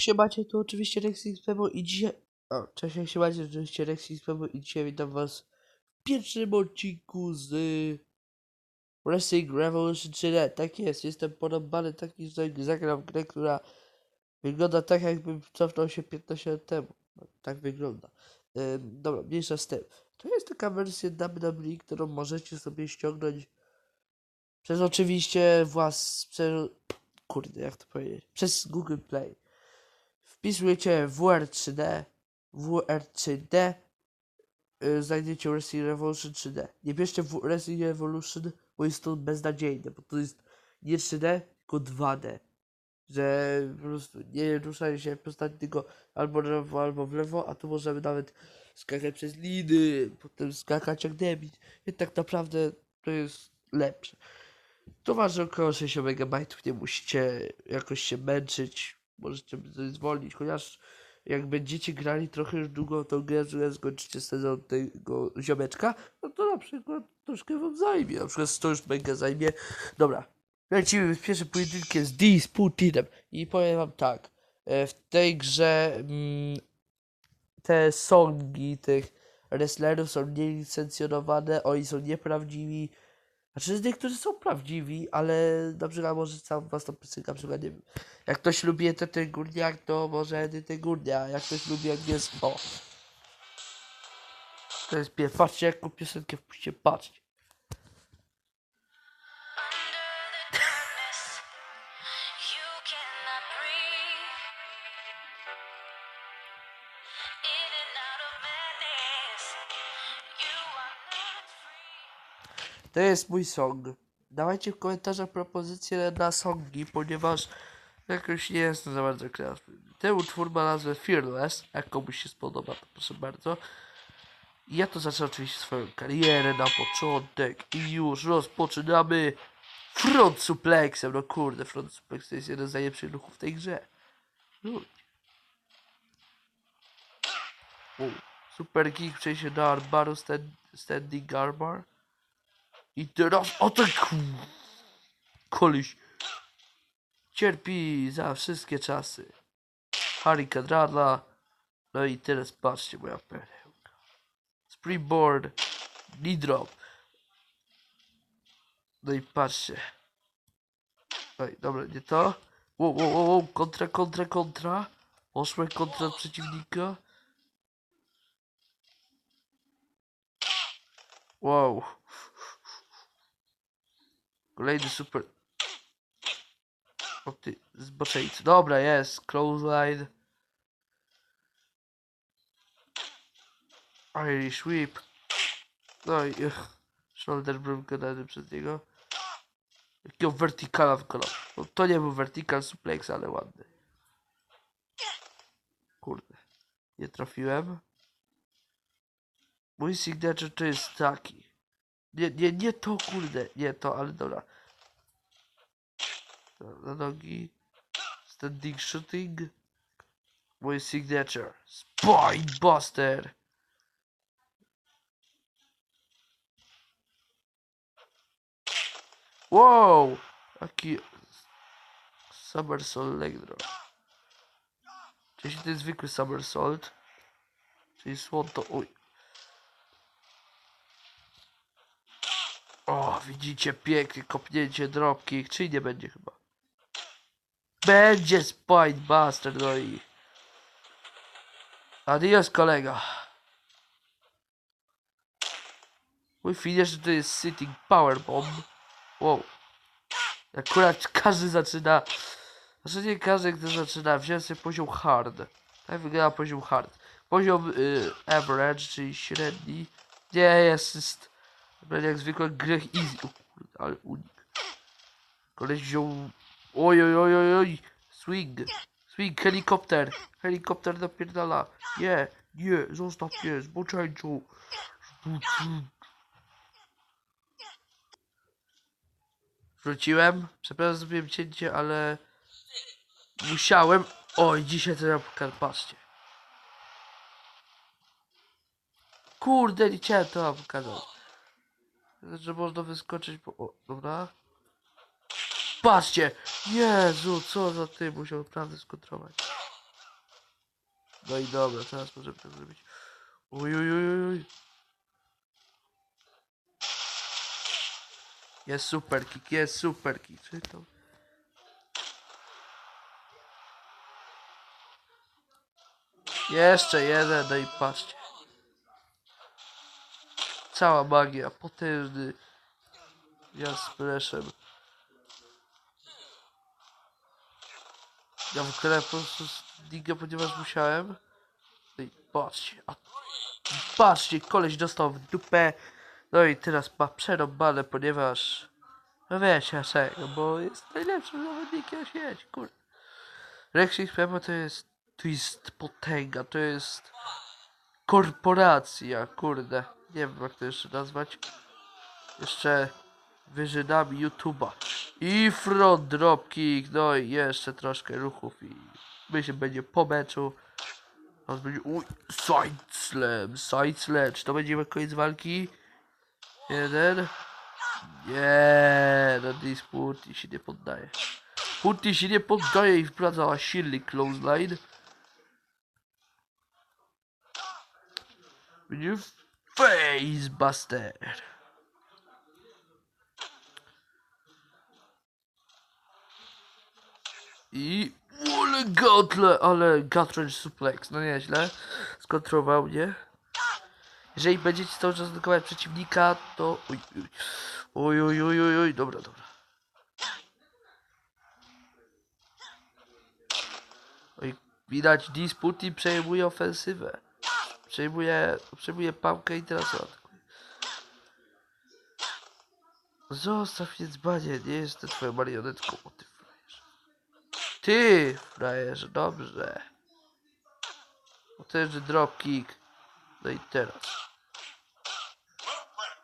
Siemacie, tu oczywiście Rexix Memo i dzisiaj... O, cześć, jak się macie, oczywiście Rexix Memo i dzisiaj witam was w pierwszym odcinku z Wrestling Revolution 3D. Tak jest, jestem porąbany taki, że zagram grę, która wygląda tak, jakbym cofnął się 15 lat temu. No, tak wygląda. Yy, dobra, mniejsza z tym. To jest taka wersja WWE, którą możecie sobie ściągnąć przez oczywiście włas... Przez... Kurde, jak to powiedzieć? Przez Google Play. Wpisujecie WR3D, WR3D, yy, znajdziecie Wrestling Revolution 3D. Nie bierzcie Wrestling Revolution, bo jest to beznadziejne, bo to jest nie 3D, tylko 2D. Że po prostu nie ruszają się postaci tylko albo w lewo, albo w lewo, a tu możemy nawet skakać przez liny, potem skakać jak debil. I tak naprawdę to jest lepsze. To waży około 60 MB, nie musicie jakoś się męczyć, możecie zwolnić, chociaż jak będziecie grali trochę już długo tą grę, że skończycie sezon tego ziomeczka, no to na przykład troszkę wam zajmie, na przykład 100 już mega zajmie. Dobra, lecimy z pierwszym pojedynkiem z Disputinem i powiem wam tak, e, w tej grze mm, te songi tych wrestlerów są nielicencjonowane, oni są nieprawdziwi, znaczy, niektórzy są prawdziwi, ale na przykład może sam was ta piosenka, na przykład nie wiem. Jak ktoś lubi Edytę Górniak, to może Edytę Górniak. Jak ktoś lubi angielską, o. To jest pierwsze. Patrzcie, jaką piosenkę wpuśćcie, patrzcie. To jest mój song. Dawajcie w komentarzach propozycje na songi, ponieważ jakoś nie jestem za bardzo kreatywny. Ten utwór ma nazwę Fearless. Jak komuś się spodoba, to proszę bardzo. Ja to zacznę oczywiście swoją karierę na początek i już rozpoczynamy front suplexem. No kurde, front suplex to jest jeden z najlepszych ruchów w tej grze. Super kick przejście do arbaru stand, standing armbar. I teraz o tak koleś cierpi za wszystkie czasy. Harry Radla. No i teraz patrzcie moja perełka. Springboard. Knee drop. No i patrzcie. Oj, dobra, nie to. Wow, wow, wow, wow. kontra, kontra, kontra. Poszłem kontra przeciwnika. Wow. Kolejny super. O ty, zboczejcy. Dobra, jest. Clothesline. Irish whip. No i ugh, shoulder broom wykonany przez niego. Jakiego verticala wykonał. No, to nie był vertical suplex, ale ładny. Kurde. Nie trafiłem. Mój signature to jest taki. Nie, nie, nie to kurde, nie to, ale dobra. Na nogi. Standing shooting. Mój signature. Spine Buster. Wow! Jaki somersault leg drop. Czyli to jest zwykły somersault. Czyli słon. O, widzicie, pięknie, kopnięcie dropki. Czy nie będzie chyba? Będzie Spine Buster, no i... Adios, kolega. Mój finish to jest Sitting Power Bomb. Wow. Akurat każdy zaczyna... Znaczy nie każdy, kto zaczyna wziąć sobie poziom hard. Tak wygląda poziom hard. Poziom y, average, czyli średni. Nie jest... będzie jak zwykle grzech easy. Ale unik. Koleś wziął... Oj, oj, oj, oj, oj. Swing. Swing, helikopter. Helikopter napierdala. Nie, nie, zostaw mnie, zboczeńczu. Wróciłem. Przepraszam, zrobiłem cięcie, ale... Musiałem. Oj, dzisiaj to ja pokażę, patrzcie. Kurde, nie chciałem to pokazać. Że można wyskoczyć po... O, dobra. Patrzcie! Jezu, co za ty musiał naprawdę skontrować. No i dobra, teraz możemy to zrobić. Uj, uj, uj, uj, uj. Jest super kick, jest super kick. Czy to... Jeszcze jeden, no i patrzcie. Cała magia, potężny. Ja z pleszem. Ja wykręcę po prostu z ligę, ponieważ musiałem. No patrzcie, a patrzcie, koleś dostał w dupę. No i teraz ma przerąbane, ponieważ... No wiecie, dlaczego, bo jest najlepszym zawodnikiem na świecie, kurde. Rexix Peppa to jest... To jest potęga, to jest... Korporacja, kurde. Nie wiem jak to jeszcze nazwać. Jeszcze wyżynami YouTube'a. I front dropkick, no i jeszcze troszkę ruchów i myślę będzie po meczu. Teraz będzie, uj, side slam, side slam, czy to będzie koniec walki? Jeden. Nie, no dis Putty się nie poddaje. Putty się nie poddaje i wprowadza silny clothesline. Będzie facebuster. I ale gatle, ale Guthridge suplex, no nieźle. Skontrował mnie. Jeżeli będziecie cały czas atakować przeciwnika, to... Uj, uj, uj, uj, uj, uj. dobra, dobra. Oj, widać Disputi przejmuje ofensywę. Przejmuje, przejmuje pałkę i teraz atakuje. Zostaw mnie dzbanie, nie jestem twoją marionetką, o ty frajerze. Ty, frajerze, dobrze. Potężny dropkick. No i teraz.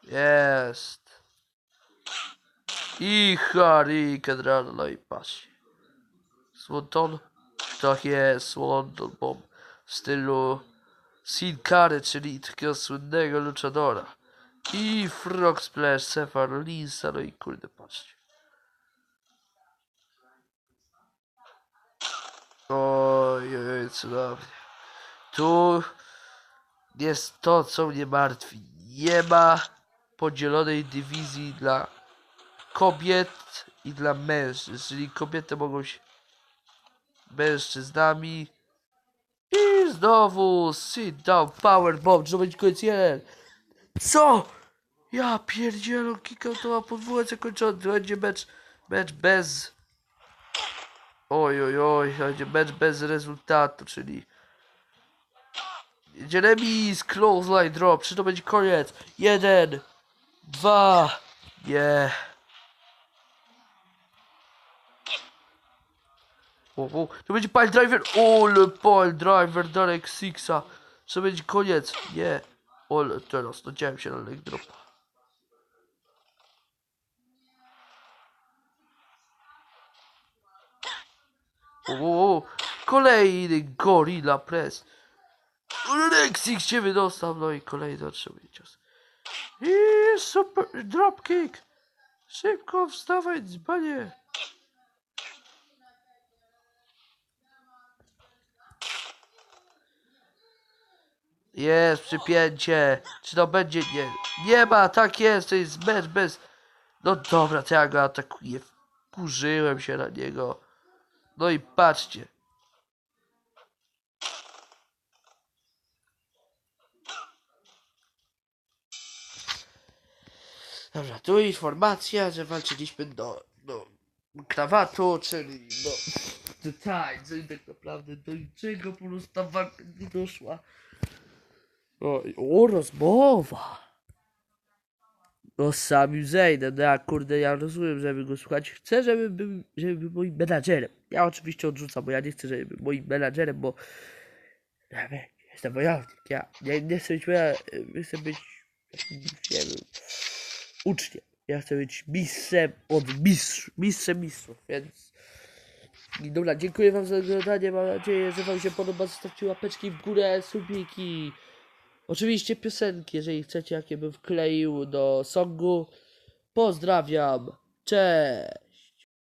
Jest. I Hurricane Run, no i patrzcie. Swanton. Tak jest, Swanton Bomb w stylu Sin Cara, czyli takiego słynnego luchadora. I Frog Splash, Sefa Rollinsa, no i kurde, patrzcie. Oj, oj, cudownie. Tu jest to, co mnie martwi. Nie ma podzielonej dywizji dla kobiet i dla mężczyzn. Czyli kobiety mogą się mężczyznami. I znowu sit down power bomb. To będzie koniec jeden. Co? Ja pierdzielę, kikał to ma podwójnie zakończony. Będzie mecz, mecz bez... Oj, oj, oj, będzie mecz bez rezultatu, czyli... Jeremy's close line drop. Czy to będzie koniec? Jeden, dwa, nie. O, to będzie pile driver. Ole pile driver Darek Sixa. To będzie koniec? Nie. Ole, teraz nadziałem się na leg dropa. O, o, o, kolejny Gorilla Press. Rexix się wydostał, no i kolejny otrzymuje cios. I super dropkick. Szybko wstawaj, dzbanie. Jest przypięcie. Czy to będzie? Nie. Nie ma, tak jest, to jest mecz bez... No dobra, to ja go atakuję. Wkurzyłem się na niego. No i patrzcie. Dobra, tu informacja, że walczyliśmy do, do krawatu, czyli do, do tańca i tak naprawdę do niczego po prostu ta walka nie doszła. O, o rozmowa. No z samym Zejnem, no ja kurde, ja rozumiem, żeby go słuchać. Chcę, żeby był, żeby był moim menadżerem. Ja oczywiście odrzucam, bo ja nie chcę, żeby był moim menadżerem, bo ja wiem, jestem wojownik. Ja nie, nie chcę być moja, chcę być nie wiem, uczniem. Ja chcę być mistrzem od mistrz, mistrzem mistrzów, więc... I Dobra, dziękuję wam za oglądanie, mam nadzieję, że wam się podoba, zostawcie łapeczki w górę, subiki. Oczywiście piosenki, jeżeli chcecie, jakie bym wkleił do songu. Pozdrawiam, cześć!